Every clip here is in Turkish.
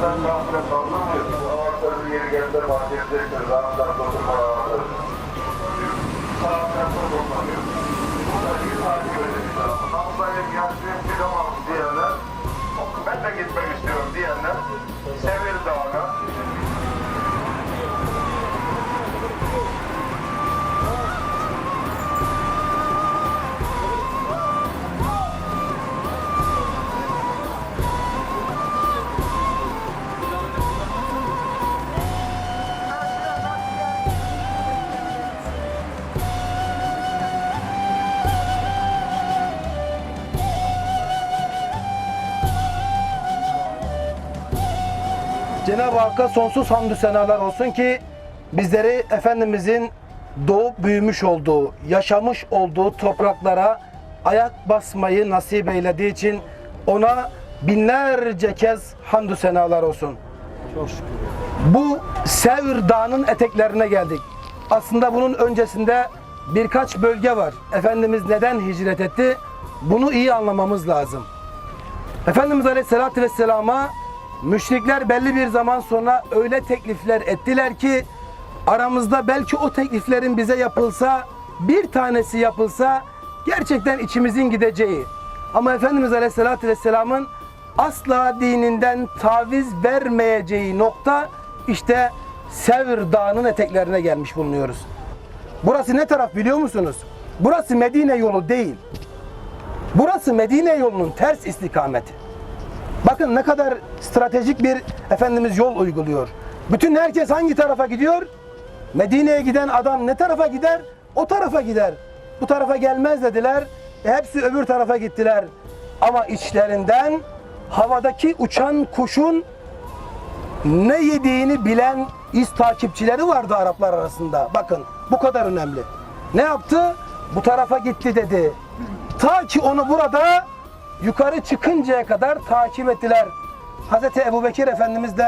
yüzden kafire sallamıyor. Bu ağaçların yeri geldiğinde bahsedecektir. Rahatlar dokunma ağaçları. Sağ tarafta dokunma. Cenab-ı Hakk'a sonsuz hamdü senalar olsun ki bizleri Efendimizin doğup büyümüş olduğu, yaşamış olduğu topraklara ayak basmayı nasip eylediği için ona binlerce kez hamdü senalar olsun. Bu Sevr Dağı'nın eteklerine geldik. Aslında bunun öncesinde birkaç bölge var. Efendimiz neden hicret etti? Bunu iyi anlamamız lazım. Efendimiz Aleyhisselatü Vesselam'a müşrikler belli bir zaman sonra öyle teklifler ettiler ki aramızda belki o tekliflerin bize yapılsa bir tanesi yapılsa gerçekten içimizin gideceği. Ama Efendimiz Aleyhisselatü Vesselam'ın asla dininden taviz vermeyeceği nokta işte Sevr Dağı'nın eteklerine gelmiş bulunuyoruz. Burası ne taraf biliyor musunuz? Burası Medine yolu değil. Burası Medine yolunun ters istikameti. Bakın ne kadar stratejik bir Efendimiz yol uyguluyor. Bütün herkes hangi tarafa gidiyor? Medine'ye giden adam ne tarafa gider? O tarafa gider. Bu tarafa gelmez dediler. E hepsi öbür tarafa gittiler. Ama içlerinden havadaki uçan kuşun ne yediğini bilen iz takipçileri vardı Araplar arasında. Bakın bu kadar önemli. Ne yaptı? Bu tarafa gitti dedi. Ta ki onu burada yukarı çıkıncaya kadar takip ettiler. Hazreti Ebu Bekir Efendimiz de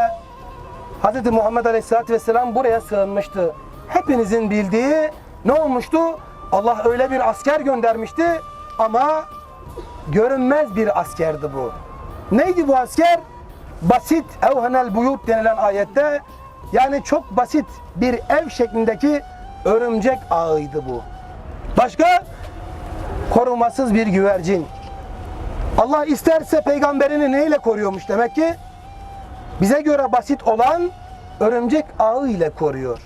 Hazreti Muhammed Aleyhisselatü Vesselam buraya sığınmıştı. Hepinizin bildiği ne olmuştu? Allah öyle bir asker göndermişti ama görünmez bir askerdi bu. Neydi bu asker? Basit evhenel buyut denilen ayette yani çok basit bir ev şeklindeki örümcek ağıydı bu. Başka? Korumasız bir güvercin. Allah isterse peygamberini neyle koruyormuş demek ki? Bize göre basit olan örümcek ağı ile koruyor.